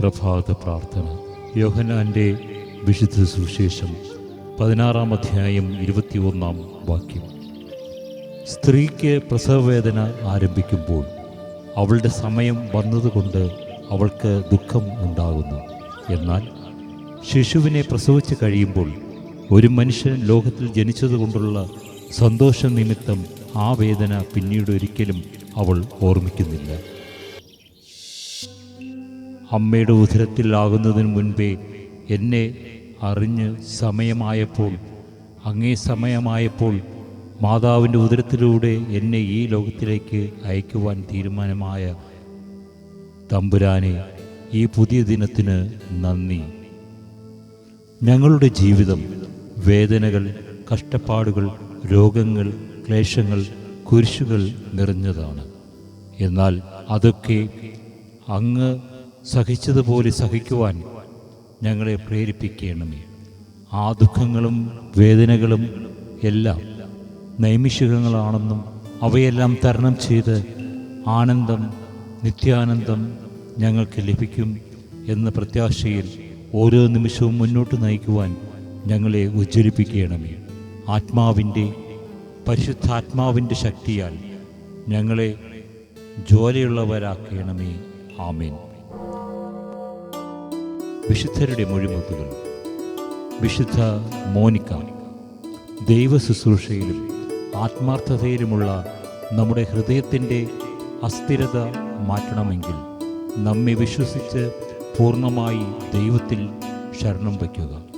പ്രഭാത പ്രാർത്ഥന. യോഹനാന്റെ വിശുദ്ധ സുവിശേഷം പതിനാറാം അധ്യായം ഇരുപത്തിയൊന്നാം വാക്യം. സ്ത്രീക്ക് പ്രസവവേദന ആരംഭിക്കുമ്പോൾ അവളുടെ സമയം വന്നതുകൊണ്ട് അവൾക്ക് ദുഃഖം ഉണ്ടാകുന്നു. എന്നാൽ ശിശുവിനെ പ്രസവിച്ച് കഴിയുമ്പോൾ ഒരു മനുഷ്യൻ ലോകത്തിൽ ജനിച്ചതുകൊണ്ടുള്ള സന്തോഷ നിമിത്തം ആ വേദന പിന്നീട് ഒരിക്കലും അവൾ ഓർമ്മിക്കുന്നില്ല. അമ്മയുടെ ഉദരത്തിലാകുന്നതിന് മുൻപേ എന്നെ അറിഞ്ഞ് സമയമായപ്പോൾ അങ്ങേ സമയമായപ്പോൾ മാതാവിന്റെ ഉദരത്തിലൂടെ എന്നെ ഈ ലോകത്തിലേക്ക് അയക്കുവാൻ തീരുമാനമായ തമ്പുരാനെ ഈ പുതിയ ദിനത്തിന് നന്ദി. ഞങ്ങളുടെ ജീവിതം വേദനകൾ കഷ്ടപ്പാടുകൾ രോഗങ്ങൾ ക്ലേശങ്ങൾ കുരിശുകൾ നിറഞ്ഞതാണ്. എന്നാൽ അതൊക്കെ അങ്ങ് സഹിച്ചതുപോലെ സഹിക്കുവാൻ ഞങ്ങളെ പ്രേരിപ്പിക്കണമേ. ആ ദുഃഖങ്ങളും വേദനകളും എല്ലാം നൈമിഷികങ്ങളാണെന്നും അവയെല്ലാം തരണം ചെയ്ത് ആനന്ദം നിത്യാനന്ദം ഞങ്ങൾക്ക് ലഭിക്കും എന്ന പ്രത്യാശയിൽ ഓരോ നിമിഷവും മുന്നോട്ട് നയിക്കുവാൻ ഞങ്ങളെ ഉജ്ജ്വലിപ്പിക്കണമേ. ആത്മാവിന്റെ പരിശുദ്ധാത്മാവിന്റെ ശക്തിയാൽ ഞങ്ങളെ ജോലിയുള്ളവരാക്കണമേ ആമേൻ. വിശുദ്ധരുടെ മൊഴിമുത്തുകൾ വിശുദ്ധ മോനിക്ക ദൈവ ശുശ്രൂഷയിലും ആത്മാർത്ഥതയിലുമുള്ള നമ്മുടെ ഹൃദയത്തിന്റെ അസ്ഥിരത മാറ്റണമെങ്കിൽ നമ്മെ വിശ്വസിച്ച് പൂർണമായി ദൈവത്തിൽ ശരണം വയ്ക്കുക.